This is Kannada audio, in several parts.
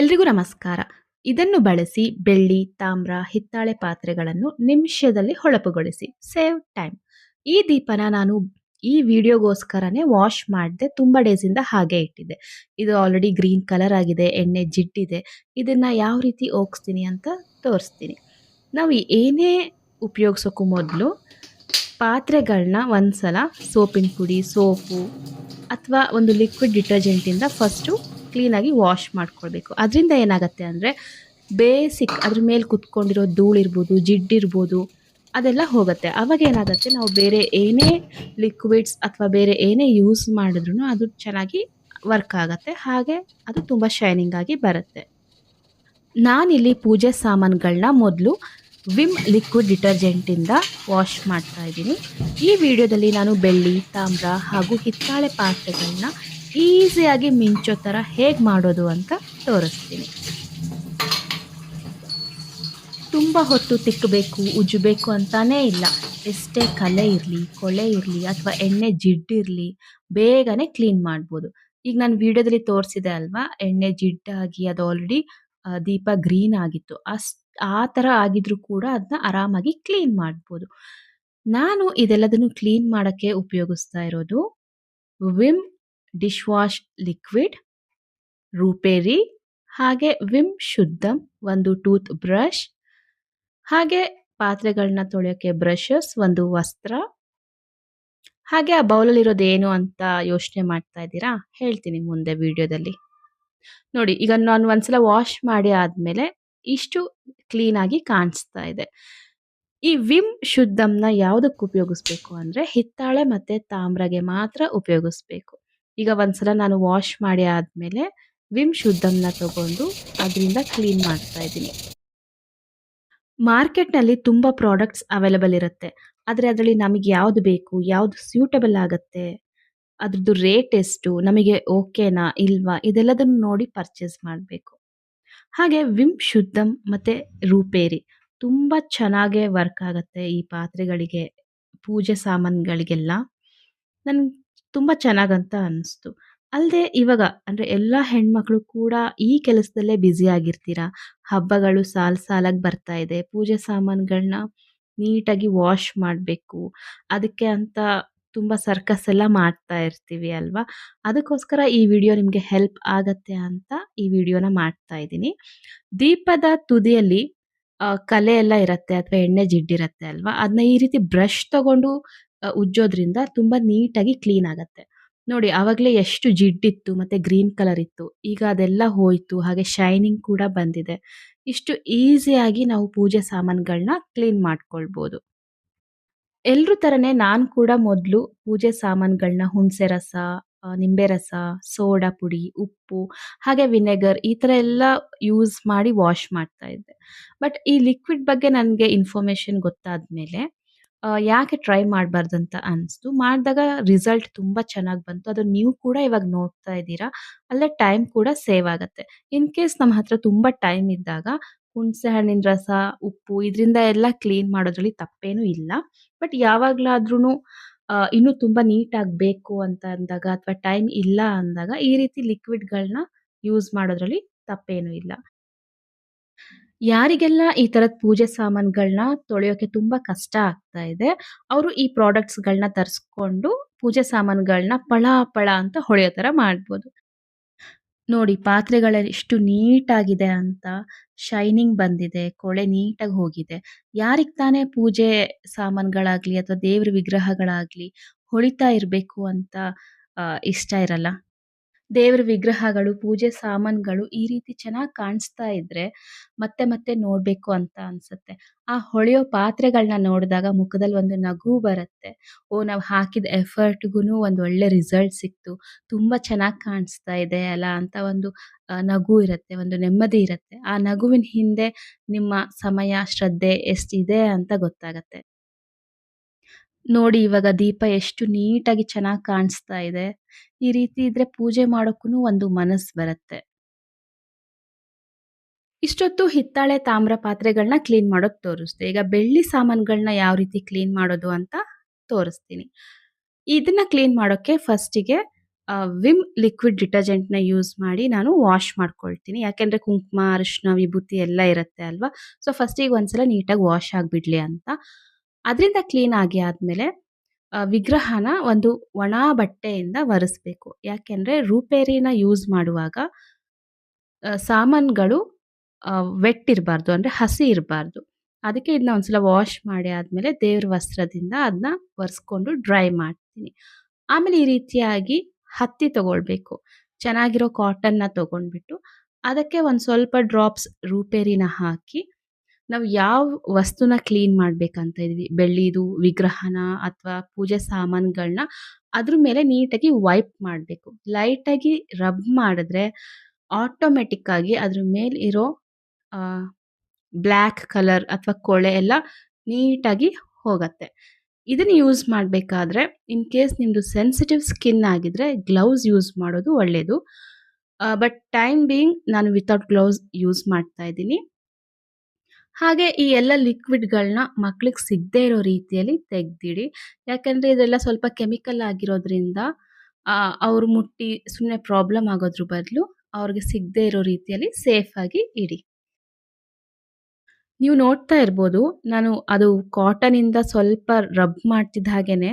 ಎಲ್ರಿಗೂ ನಮಸ್ಕಾರ. ಇದನ್ನು ಬಳಸಿ ಬೆಳ್ಳಿ, ತಾಮ್ರ, ಹಿತ್ತಾಳೆ ಪಾತ್ರೆಗಳನ್ನು ನಿಮಿಷದಲ್ಲಿ ಹೊಳಪುಗೊಳಿಸಿ. Save time. ಈ ದೀಪನ ನಾನು ಈ ವಿಡಿಯೋಗೋಸ್ಕರನೇ ವಾಶ್ ಮಾಡಿದೆ ತುಂಬ ಡೇಸಿಂದ ಹಾಗೆ ಇಟ್ಟಿದ್ದೆ. ಇದು ಆಲ್ರೆಡಿ ಗ್ರೀನ್ ಕಲರ್ ಆಗಿದೆ, ಎಣ್ಣೆ ಜಿಡ್ಡಿದೆ. ಇದನ್ನು ಯಾವ ರೀತಿ ಹೋಗಿಸ್ತೀನಿ ಅಂತ ತೋರಿಸ್ತೀನಿ. ನಾವು ಏನೇ ಉಪಯೋಗಿಸೋಕ್ಕೂ ಮೊದಲು ಪಾತ್ರೆಗಳನ್ನ ಒಂದು ಸಲ ಸೋಪಿನ ಪುಡಿ, ಸೋಪು ಅಥವಾ ಒಂದು ಲಿಕ್ವಿಡ್ ಡಿಟರ್ಜೆಂಟಿಂದ ಫಸ್ಟು ಕ್ಲೀನಾಗಿ ವಾಶ್ ಮಾಡ್ಕೊಳ್ಬೇಕು. ಅದರಿಂದ ಏನಾಗುತ್ತೆ ಅಂದರೆ ಬೇಸಿಕ್ ಅದ್ರ ಮೇಲೆ ಕುತ್ಕೊಂಡಿರೋ ಧೂಳಿರ್ಬೋದು ಜಿಡ್ಡಿರ್ಬೋದು ಅದೆಲ್ಲ ಹೋಗುತ್ತೆ. ಅವಾಗ ಏನಾಗುತ್ತೆ, ನಾವು ಬೇರೆ ಏನೇ ಲಿಕ್ವಿಡ್ಸ್ ಅಥವಾ ಬೇರೆ ಏನೇ ಯೂಸ್ ಮಾಡಿದ್ರು ಅದು ಚೆನ್ನಾಗಿ ವರ್ಕ್ ಆಗುತ್ತೆ. ಹಾಗೆ ಅದು ತುಂಬ ಶೈನಿಂಗ್ ಆಗಿ ಬರುತ್ತೆ. ನಾನಿಲ್ಲಿ ಪೂಜೆ ಸಾಮಾನುಗಳನ್ನ ಮೊದಲು ವಿಮ್ ಲಿಕ್ವಿಡ್ ಡಿಟರ್ಜೆಂಟಿಂದ ವಾಶ್ ಮಾಡ್ತಾ ಇದ್ದೀನಿ. ಈ ವಿಡಿಯೋದಲ್ಲಿ ನಾನು ಬೆಳ್ಳಿ, ತಾಮ್ರ ಹಾಗೂ ಹಿತ್ತಾಳೆ ಪಾತ್ರೆಗಳನ್ನ ಈಸಿಯಾಗಿ ಮಿಂಚೋ ಥರ ಹೇಗೆ ಮಾಡೋದು ಅಂತ ತೋರಿಸ್ತೀನಿ. ತುಂಬ ಹೊತ್ತು ತಿಕ್ಕಬೇಕು ಉಜ್ಜಬೇಕು ಅಂತಾನೇ ಇಲ್ಲ. ಎಷ್ಟೇ ಕಲೆ ಇರಲಿ, ಕೊಳೆ ಇರಲಿ ಅಥವಾ ಎಣ್ಣೆ ಜಿಡ್ಡಿರಲಿ ಬೇಗನೆ ಕ್ಲೀನ್ ಮಾಡ್ಬೋದು. ಈಗ ನಾನು ವಿಡಿಯೋದಲ್ಲಿ ತೋರಿಸಿದೆ ಅಲ್ವಾ, ಎಣ್ಣೆ ಜಿಡ್ಡಾಗಿ ಅದು ಆಲ್ರೆಡಿ ದೀಪ ಗ್ರೀನ್ ಆಗಿತ್ತು. ಅಷ್ಟು, ಆ ಥರ ಆಗಿದ್ರೂ ಕೂಡ ಅದನ್ನ ಆರಾಮಾಗಿ ಕ್ಲೀನ್ ಮಾಡ್ಬೋದು. ನಾನು ಇದೆಲ್ಲದನ್ನು ಕ್ಲೀನ್ ಮಾಡೋಕ್ಕೆ ಉಪಯೋಗಿಸ್ತಾ ಇರೋದು ವಿಮ್ ಡಿಶ್ ವಾಶ್ ಲಿಕ್ವಿಡ್, ರೂಪೇರಿ, ಹಾಗೆ ವಿಮ್ ಶುದ್ಧಂ, ಒಂದು ಟೂತ್ ಬ್ರಷ್, ಹಾಗೆ ಪಾತ್ರೆಗಳನ್ನ ತೊಳೆಯೋಕ್ಕೆ ಬ್ರಷಸ್, ಒಂದು ವಸ್ತ್ರ. ಹಾಗೆ ಆ ಬೌಲಲ್ಲಿರೋದು ಏನು ಅಂತ ಯೋಚನೆ ಮಾಡ್ತಾ ಇದ್ದೀರಾ? ಹೇಳ್ತೀನಿ ಮುಂದೆ ವಿಡಿಯೋದಲ್ಲಿ. ನೋಡಿ, ಈಗ ನಾನು ಒಂದ್ಸಲ ವಾಶ್ ಮಾಡಿ ಆದಮೇಲೆ ಇಷ್ಟು ಕ್ಲೀನಾಗಿ ಕಾಣಿಸ್ತಾ ಇದೆ. ಈ ವಿಮ್ ಶುದ್ಧಂನ ಯಾವುದಕ್ಕೆ ಉಪಯೋಗಿಸ್ಬೇಕು ಅಂದರೆ ಹಿತ್ತಾಳೆ ಮತ್ತು ತಾಮ್ರಗೆ ಮಾತ್ರ ಉಪಯೋಗಿಸ್ಬೇಕು. ಈಗ ಒಂದ್ಸಲ ನಾನು ವಾಶ್ ಮಾಡಿ ಆದಮೇಲೆ ವಿಮ್ ಶುದ್ಧಂನ ತಗೊಂಡು ಅದರಿಂದ ಕ್ಲೀನ್ ಮಾಡ್ತಾ ಇದ್ದೀನಿ. ಮಾರ್ಕೆಟ್ನಲ್ಲಿ ತುಂಬ ಪ್ರಾಡಕ್ಟ್ಸ್ ಅವೈಲಬಲ್ ಇರುತ್ತೆ. ಆದರೆ ಅದರಲ್ಲಿ ನಮಗೆ ಯಾವುದು ಬೇಕು, ಯಾವುದು ಸ್ಯೂಟಬಲ್ ಆಗುತ್ತೆ, ಅದ್ರದ್ದು ರೇಟ್ ಎಷ್ಟು, ನಮಗೆ ಓಕೆನಾ ಇಲ್ವಾ, ಇದೆಲ್ಲದನ್ನು ನೋಡಿ ಪರ್ಚೇಸ್ ಮಾಡಬೇಕು. ಹಾಗೆ ವಿಮ್ ಶುದ್ಧಂ ಮತ್ತು ರೂಪೇರಿ ತುಂಬ ಚೆನ್ನಾಗೇ ವರ್ಕ್ ಆಗುತ್ತೆ ಈ ಪಾತ್ರೆಗಳಿಗೆ, ಪೂಜೆ ಸಾಮಾನುಗಳಿಗೆಲ್ಲ. ನನ್ಗೆ ತುಂಬ ಚೆನ್ನಾಗಂತ ಅನ್ನಿಸ್ತು ಅಲ್ಲದೆ ಇವಾಗ ಅಂದರೆ ಎಲ್ಲ ಹೆಣ್ಮಕ್ಳು ಕೂಡ ಈ ಕೆಲಸದಲ್ಲೇ ಬ್ಯುಸಿ ಆಗಿರ್ತೀರಾ? ಹಬ್ಬಗಳು ಸಾಲು ಸಾಲಾಗಿ ಬರ್ತಾ ಇದೆ. ಪೂಜೆ ಸಾಮಾನುಗಳನ್ನ ನೀಟಾಗಿ ವಾಶ್ ಮಾಡಬೇಕು. ಅದಕ್ಕೆ ಅಂತ ತುಂಬ ಸರ್ಕಸ್ ಎಲ್ಲ ಮಾಡ್ತಾ ಇರ್ತೀವಿ ಅಲ್ವಾ? ಅದಕ್ಕೋಸ್ಕರ ಈ ವಿಡಿಯೋ ನಿಮಗೆ ಹೆಲ್ಪ್ ಆಗತ್ತೆ ಅಂತ ಈ ವಿಡಿಯೋನ ಮಾಡ್ತಾ ಇದ್ದೀನಿ. ದೀಪದ ತುದಿಯಲ್ಲಿ ಕಲೆ ಎಲ್ಲ ಇರುತ್ತೆ ಅಥವಾ ಎಣ್ಣೆ ಜಿಡ್ಡಿರುತ್ತೆ ಅಲ್ವಾ? ಅದನ್ನ ಈ ರೀತಿ ಬ್ರಷ್ ತಗೊಂಡು ಉಜ್ಜೋದ್ರಿಂದ ತುಂಬಾ ನೀಟಾಗಿ ಕ್ಲೀನ್ ಆಗುತ್ತೆ. ನೋಡಿ, ಆವಾಗಲೇ ಎಷ್ಟು ಜಿಡ್ಡಿತ್ತು, ಮತ್ತೆ ಗ್ರೀನ್ ಕಲರ್ ಇತ್ತು. ಈಗ ಅದೆಲ್ಲ ಹೋಯ್ತು, ಹಾಗೆ ಶೈನಿಂಗ್ ಕೂಡ ಬಂದಿದೆ. ಇಷ್ಟು ಈಸಿಯಾಗಿ ನಾವು ಪೂಜೆ ಸಾಮಾನುಗಳನ್ನ ಕ್ಲೀನ್ ಮಾಡ್ಕೊಳ್ಬೋದು. ಎಲ್ರ ಥರನೇ ನಾನು ಕೂಡ ಮೊದಲು ಪೂಜೆ ಸಾಮಾನುಗಳನ್ನ ಹುಣಸೆ ರಸ ನಿಂಬೆ ರಸ, ಸೋಡಾ ಪುಡಿ, ಉಪ್ಪು, ಹಾಗೆ ವಿನೆಗರ್ ಈ ಥರ ಎಲ್ಲ ಯೂಸ್ ಮಾಡಿ ವಾಶ್ ಮಾಡ್ತಾ ಇದ್ದೆ. ಬಟ್ ಈ ಲಿಕ್ವಿಡ್ ಬಗ್ಗೆ ನನಗೆ ಇನ್ಫಾರ್ಮೇಷನ್ ಗೊತ್ತಾದ ಮೇಲೆ ಯಾಕೆ ಟ್ರೈ ಮಾಡಬಾರ್ದಂತ ಅನಿಸ್ತು. ಮಾಡಿದಾಗ ರಿಸಲ್ಟ್ ತುಂಬಾ ಚೆನ್ನಾಗಿ ಬಂತು. ಅದು ನೀವು ಕೂಡ ಇವಾಗ ನೋಡ್ತಾ ಇದ್ದೀರಾ. ಅಲ್ಲೇ ಟೈಮ್ ಕೂಡ ಸೇವ್ ಆಗುತ್ತೆ. ಇನ್ ಕೇಸ್ ನಮ್ಮ ಹತ್ರ ತುಂಬಾ ಟೈಮ್ ಇದ್ದಾಗ ಹುಣಸೆ ಹಣ್ಣಿನ ರಸ, ಉಪ್ಪು ಇದರಿಂದ ಎಲ್ಲ ಕ್ಲೀನ್ ಮಾಡೋದ್ರಲ್ಲಿ ತಪ್ಪೇನೂ ಇಲ್ಲ. ಬಟ್ ಯಾವಾಗಲಾದ್ರೂ ಇನ್ನೂ ತುಂಬಾ ನೀಟಾಗಿ ಬೇಕು ಅಂತ ಅಂದಾಗ ಅಥವಾ ಟೈಮ್ ಇಲ್ಲ ಅಂದಾಗ ಈ ರೀತಿ ಲಿಕ್ವಿಡ್ಗಳನ್ನ ಯೂಸ್ ಮಾಡೋದ್ರಲ್ಲಿ ತಪ್ಪೇನೂ ಇಲ್ಲ. ಯಾರಿಗೆಲ್ಲ ಈ ತರದ ಪೂಜೆ ಸಾಮಾನುಗಳನ್ನ ತೊಳೆಯೋಕೆ ತುಂಬಾ ಕಷ್ಟ ಆಗ್ತಾ ಇದೆ, ಅವರು ಈ ಪ್ರಾಡಕ್ಟ್ಸ್ಗಳನ್ನ ತರಿಸ್ಕೊಂಡು ಪೂಜೆ ಸಾಮಾನುಗಳನ್ನ ಪಳ ಪಳ ಅಂತ ಹೊಳೆಯೋ ತರ ಮಾಡ್ಬೋದು. ನೋಡಿ ಪಾತ್ರೆಗಳ ಎಷ್ಟು ನೀಟಾಗಿದೆ ಅಂತ ಶೈನಿಂಗ್ ಬಂದಿದೆ, ಕೊಳೆ ನೀಟಾಗಿ ಹೋಗಿದೆ. ಯಾರಿಗೆ ತಾನೇ ಪೂಜೆ ಸಾಮಾನುಗಳಾಗ್ಲಿ ಅಥವಾ ದೇವ್ರ ವಿಗ್ರಹಗಳಾಗ್ಲಿ ಹೊಳಿತಾ ಇರಬೇಕು ಅಂತ ಇಷ್ಟ ಇರಲ್ಲ. ದೇವ್ರ ವಿಗ್ರಹಗಳು, ಪೂಜೆ ಸಾಮಾನುಗಳು ಈ ರೀತಿ ಚೆನ್ನಾಗಿ ಕಾಣಿಸ್ತಾ ಇದ್ರೆ ಮತ್ತೆ ಮತ್ತೆ ನೋಡಬೇಕು ಅಂತ ಅನ್ಸುತ್ತೆ. ಆ ಹೊಳೆಯೋ ಪಾತ್ರೆಗಳನ್ನ ನೋಡಿದಾಗ ಮುಖದಲ್ಲಿ ಒಂದು ನಗು ಬರುತ್ತೆ. ಓ, ನಾವು ಹಾಕಿದ ಎಫರ್ಟ್ಗೂ ಒಂದು ಒಳ್ಳೆ ರಿಸಲ್ಟ್ ಸಿಕ್ತು. ತುಂಬ ಚೆನ್ನಾಗಿ ಕಾಣಿಸ್ತಾ ಇದೆ ಅಲ್ಲ ಅಂತ ಒಂದು ನಗು ಇರುತ್ತೆ, ಒಂದು ನೆಮ್ಮದಿ ಇರುತ್ತೆ. ಆ ನಗುವಿನ ಹಿಂದೆ ನಿಮ್ಮ ಸಮಯ, ಶ್ರದ್ಧೆ ಎಷ್ಟಿದೆ ಅಂತ ಗೊತ್ತಾಗತ್ತೆ. ನೋಡಿ ಇವಾಗ ದೀಪ ಎಷ್ಟು ನೀಟಾಗಿ ಚೆನ್ನಾಗಿ ಕಾಣಿಸ್ತಾ ಇದೆ ಈ ರೀತಿ ಇದ್ರೆ ಪೂಜೆ ಮಾಡೋಕ್ಕೂ ಒಂದು ಮನಸ್ಸು ಬರುತ್ತೆ ಇಷ್ಟೊತ್ತು ಹಿತ್ತಾಳೆ ತಾಮ್ರ ಪಾತ್ರೆಗಳನ್ನ ಕ್ಲೀನ್ ಮಾಡೋಕ್ ತೋರಿಸ್ದೆ ಈಗ ಬೆಳ್ಳಿ ಸಾಮಾನುಗಳನ್ನ ಯಾವ ರೀತಿ ಕ್ಲೀನ್ ಮಾಡೋದು ಅಂತ ತೋರಿಸ್ತೀನಿ ಇದನ್ನ ಕ್ಲೀನ್ ಮಾಡೋಕ್ಕೆ ಫಸ್ಟಿಗೆ ವಿಮ್ ಲಿಕ್ವಿಡ್ ಡಿಟರ್ಜೆಂಟ್‌ನ ಯೂಸ್ ಮಾಡಿ ನಾನು ವಾಶ್ ಮಾಡ್ಕೊಳ್ತೀನಿ. ಯಾಕೆಂದರೆ ಕುಂಕುಮ, ಅರಿಶಿನ, ವಿಭೂತಿ ಎಲ್ಲ ಇರುತ್ತೆ ಅಲ್ವಾ? ಸೊ, ಫಸ್ಟಿಗೆ ಒಂದ್ಸಲ ನೀಟಾಗಿ ವಾಶ್ ಆಗಿಬಿಡ್ಲಿ ಅಂತ. ಅದರಿಂದ ಕ್ಲೀನ್ ಆಗಿ ಆದಮೇಲೆ ವಿಗ್ರಹನ ಒಂದು ಒಣ ಬಟ್ಟೆಯಿಂದ ಒರೆಸ್ಬೇಕು. ಯಾಕೆಂದ್ರೆ ರೂಪೇರಿನ ಯೂಸ್ ಮಾಡುವಾಗ ಸಾಮಾನುಗಳು ವೆಟ್ ಇರಬಾರ್ದು ಅಂದ್ರೆ ಹಸಿ ಇರಬಾರ್ದು. ಅದಕ್ಕೆ ಇದನ್ನ ಒಂದ್ಸಲ ವಾಶ್ ಮಾಡಿ ಆದಮೇಲೆ ದೇವ್ರ ವಸ್ತ್ರದಿಂದ ಅದನ್ನ ಒರೆಸ್ಕೊಂಡು ಡ್ರೈ ಮಾಡ್ತೀನಿ. ಆಮೇಲೆ ಈ ರೀತಿಯಾಗಿ ಹತ್ತಿ ತಗೊಳ್ಬೇಕು. ಚೆನ್ನಾಗಿರೋ ಕಾಟನ್‌ನ ತಗೊಂಡ್ಬಿಟ್ಟು, ಅದಕ್ಕೆ ಒಂದು ಸ್ವಲ್ಪ ಡ್ರಾಪ್ಸ್ ರೂಪೇರಿನ ಹಾಕಿ ನಾವು ಯಾವ ವಸ್ತುನ ಕ್ಲೀನ್ ಮಾಡ್ಬೇಕಂತ ಇದ್ವಿ ಬೆಳ್ಳಿದು, ವಿಗ್ರಹನ ಅಥವಾ ಪೂಜೆ ಸಾಮಾನುಗಳನ್ನ ಅದ್ರ ಮೇಲೆ ನೀಟಾಗಿ ವೈಪ್ ಮಾಡಬೇಕು. ಲೈಟಾಗಿ ರಬ್ ಮಾಡಿದ್ರೆ ಆಟೋಮ್ಯಾಟಿಕ್ ಆಗಿ ಅದ್ರ ಮೇಲೆ ಇರೋ ಬ್ಲ್ಯಾಕ್ ಕಲರ್ ಅಥವಾ ಕೊಳೆ ಎಲ್ಲ ನೀಟಾಗಿ ಹೋಗತ್ತೆ. ಇದನ್ನ ಯೂಸ್ ಮಾಡಬೇಕಾದ್ರೆ ಇನ್ ಕೇಸ್ ನಿಮ್ಮದು ಸೆನ್ಸಿಟಿವ್ ಸ್ಕಿನ್ ಆಗಿದ್ರೆ ಗ್ಲೌಸ್ ಯೂಸ್ ಮಾಡೋದು ಒಳ್ಳೆಯದು. ಬಟ್ ಟೈಮ್ ಬೀಯಿಂಗ್ ನಾನು ವಿತೌಟ್ ಗ್ಲೌಸ್ ಯೂಸ್ ಮಾಡ್ತಾ ಇದ್ದೀನಿ. ಹಾಗೆ ಈ ಎಲ್ಲ ಲಿಕ್ವಿಡ್‌ಗಳನ್ನ ಮಕ್ಳಿಗೆ ಸಿಗದೇ ಇರೋ ರೀತಿಯಲ್ಲಿ ತೆಗೆದಿಡಿ ಯಾಕಂದ್ರೆ ಇದೆಲ್ಲ ಸ್ವಲ್ಪ ಕೆಮಿಕಲ್ ಆಗಿರೋದ್ರಿಂದ ಅವ್ರ ಅವ್ರು ಮುಟ್ಟಿ ಸುಮ್ಮನೆ ಪ್ರಾಬ್ಲಮ್ ಆಗೋದ್ರ ಬದಲು ಅವ್ರಿಗೆ ಸಿಗದೇ ಇರೋ ರೀತಿಯಲ್ಲಿ ಸೇಫ್ ಆಗಿ ಇಡಿ. ನೀವು ನೋಡ್ತಾ ಇರ್ಬೋದು, ನಾನು ಅದು ಕಾಟನ್ ಇಂದ ಸ್ವಲ್ಪ ರಬ್ ಮಾಡ್ತಿದ್ದ ಹಾಗೇನೆ,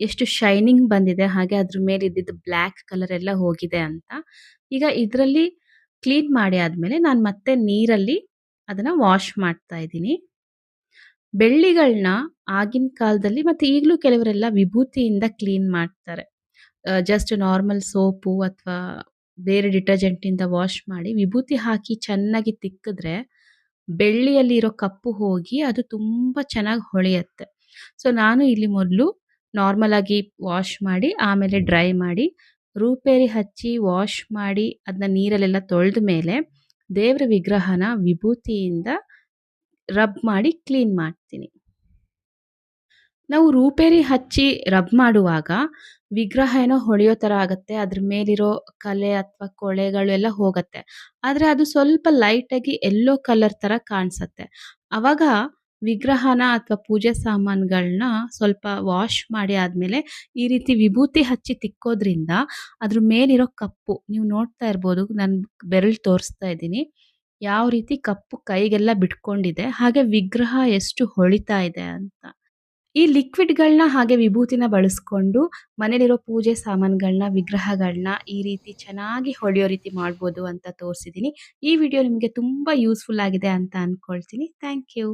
ಎಷ್ಟು ಶೈನಿಂಗ್ ಬಂದಿದೆ, ಹಾಗೆ ಅದ್ರ ಮೇಲೆ ಇದ್ದಿದ್ದು ಬ್ಲ್ಯಾಕ್ ಕಲರ್ ಎಲ್ಲ ಹೋಗಿದೆ ಅಂತ. ಈಗ ಇದರಲ್ಲಿ ಕ್ಲೀನ್ ಮಾಡಿ ಆದ್ಮೇಲೆ ನಾನು ಮತ್ತೆ ನೀರಲ್ಲಿ ಅದನ್ನ ವಾಶ್ ಮಾಡ್ತಾ ಇದ್ದೀನಿ. ಬೆಳ್ಳಿಗಳನ್ನ ಆಗಿನ ಕಾಲದಲ್ಲಿ ಮತ್ತೆ ಈಗಲೂ ಕೆಲವರೆಲ್ಲ ವಿಭೂತಿಯಿಂದ ಕ್ಲೀನ್ ಮಾಡ್ತಾರೆ. ಜಸ್ಟ್ ನಾರ್ಮಲ್ ಸೋಪು ಅಥವಾ ಬೇರೆ ಡಿಟರ್ಜೆಂಟಿಂದ ವಾಶ್ ಮಾಡಿ ವಿಭೂತಿ ಹಾಕಿ ಚೆನ್ನಾಗಿ ತಿಕ್ಕಿದ್ರೆ ಬೆಳ್ಳಿಯಲ್ಲಿ ಇರೋ ಕಪ್ಪು ಹೋಗಿ ಅದು ತುಂಬ ಚೆನ್ನಾಗಿ ಹೊಳೆಯುತ್ತೆ ಸೊ, ನಾನು ಇಲ್ಲಿ ಮೊದಲು ನಾರ್ಮಲಾಗಿ ವಾಶ್ ಮಾಡಿ ಆಮೇಲೆ ಡ್ರೈ ಮಾಡಿ ರೂಪೇರಿ ಹಚ್ಚಿ ವಾಶ್ ಮಾಡಿ ಅದನ್ನ ನೀರಲ್ಲೆಲ್ಲ ತೊಳೆದ ಮೇಲೆ ದೇವರ ವಿಗ್ರಹನ ವಿಭೂತಿಯಿಂದ ರಬ್ ಮಾಡಿ ಕ್ಲೀನ್ ಮಾಡ್ತೀನಿ. ನಾವು ರೂಪೇರಿ ಹಚ್ಚಿ ರಬ್ ಮಾಡುವಾಗ ವಿಗ್ರಹ ಏನೋ ಹೊಳೆಯೋ ಥರ ಆಗುತ್ತೆ, ಅದ್ರ ಮೇಲಿರೋ ಕಲೆ ಅಥವಾ ಕೊಳೆಗಳು ಎಲ್ಲ ಹೋಗುತ್ತೆ ಆದರೆ ಅದು ಸ್ವಲ್ಪ ಲೈಟಾಗಿ ಎಲ್ಲೋ ಕಲರ್ ಥರ ಕಾಣಿಸುತ್ತೆ ಅವಾಗ ವಿಗ್ರಹನ ಅಥವಾ ಪೂಜೆ ಸಾಮಾನುಗಳನ್ನ ಸ್ವಲ್ಪ ವಾಶ್ ಮಾಡಿ ಆದಮೇಲೆ ಈ ರೀತಿ ವಿಭೂತಿ ಹಚ್ಚಿ ತಿಕ್ಕೋದ್ರಿಂದ ಅದ್ರ ಮೇಲಿರೋ ಕಪ್ಪು ನೀವು ನೋಡ್ತಾ ಇರ್ಬೋದು ನಾನು ಬೆರಳು ತೋರಿಸ್ತಾ ಇದ್ದೀನಿ. ಯಾವ ರೀತಿ ಕಪ್ಪು ಕೈಗೆಲ್ಲ ಬಿಟ್ಕೊಂಡಿದೆ. ಹಾಗೆ ವಿಗ್ರಹ ಎಷ್ಟು ಹೊಳಿತಾ ಇದೆ ಅಂತ. ಈ ಲಿಕ್ವಿಡ್‌ಗಳನ್ನ ಹಾಗೆ ವಿಭೂತಿನ ಬಳಸ್ಕೊಂಡು ಮನೇಲಿರೋ ಪೂಜೆ ಸಾಮಾನುಗಳನ್ನ, ವಿಗ್ರಹಗಳನ್ನ ಈ ರೀತಿ ಚೆನ್ನಾಗಿ ಹೊಳೆಯೋ ರೀತಿ ಮಾಡ್ಬೋದು ಅಂತ ತೋರಿಸಿದ್ದೀನಿ. ಈ ವಿಡಿಯೋ ನಿಮಗೆ ತುಂಬ ಯೂಸ್‌ಫುಲ್ ಆಗಿದೆ ಅಂತ ಅನ್ಕೊಳ್ತೀನಿ. Thank you.